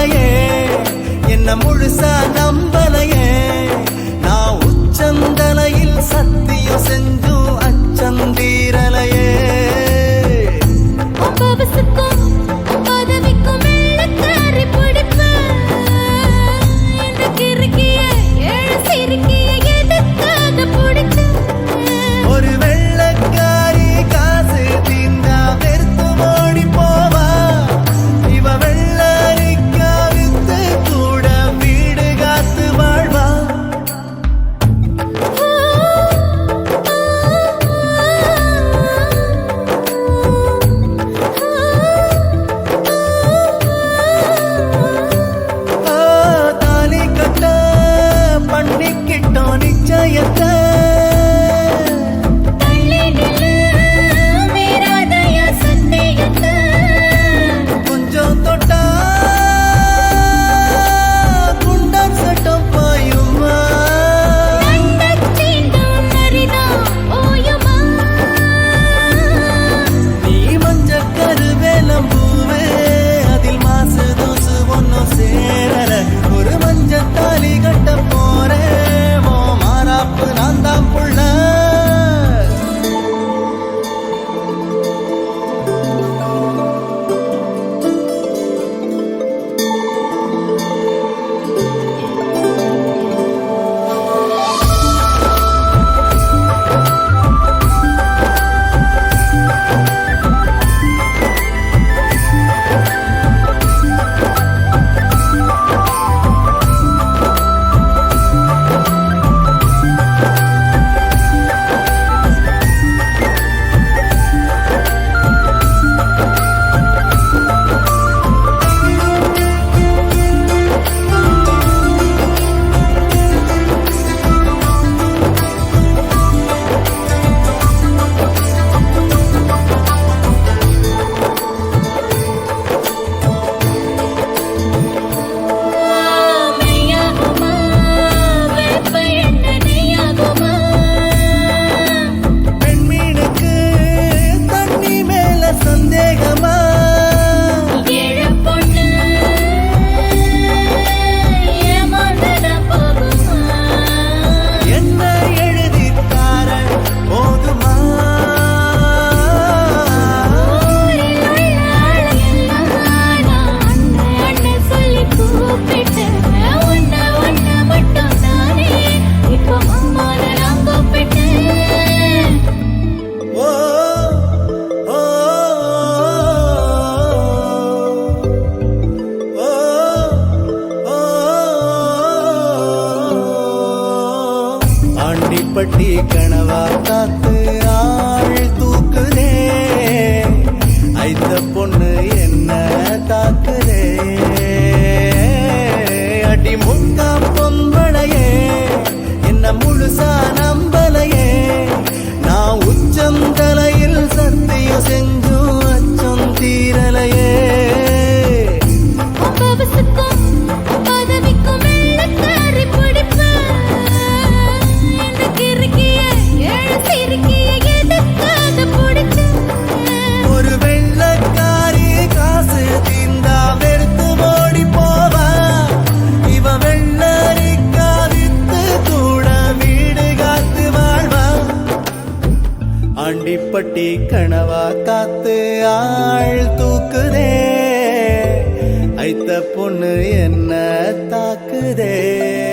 வார்த்தையே என்ன முழுசா நம்ப பட்டி கனவா காத்து கட்டி கனவா காத்து ஆள் தூக்குதே. ஐத்த பொண்ணு என்ன தாக்குதே?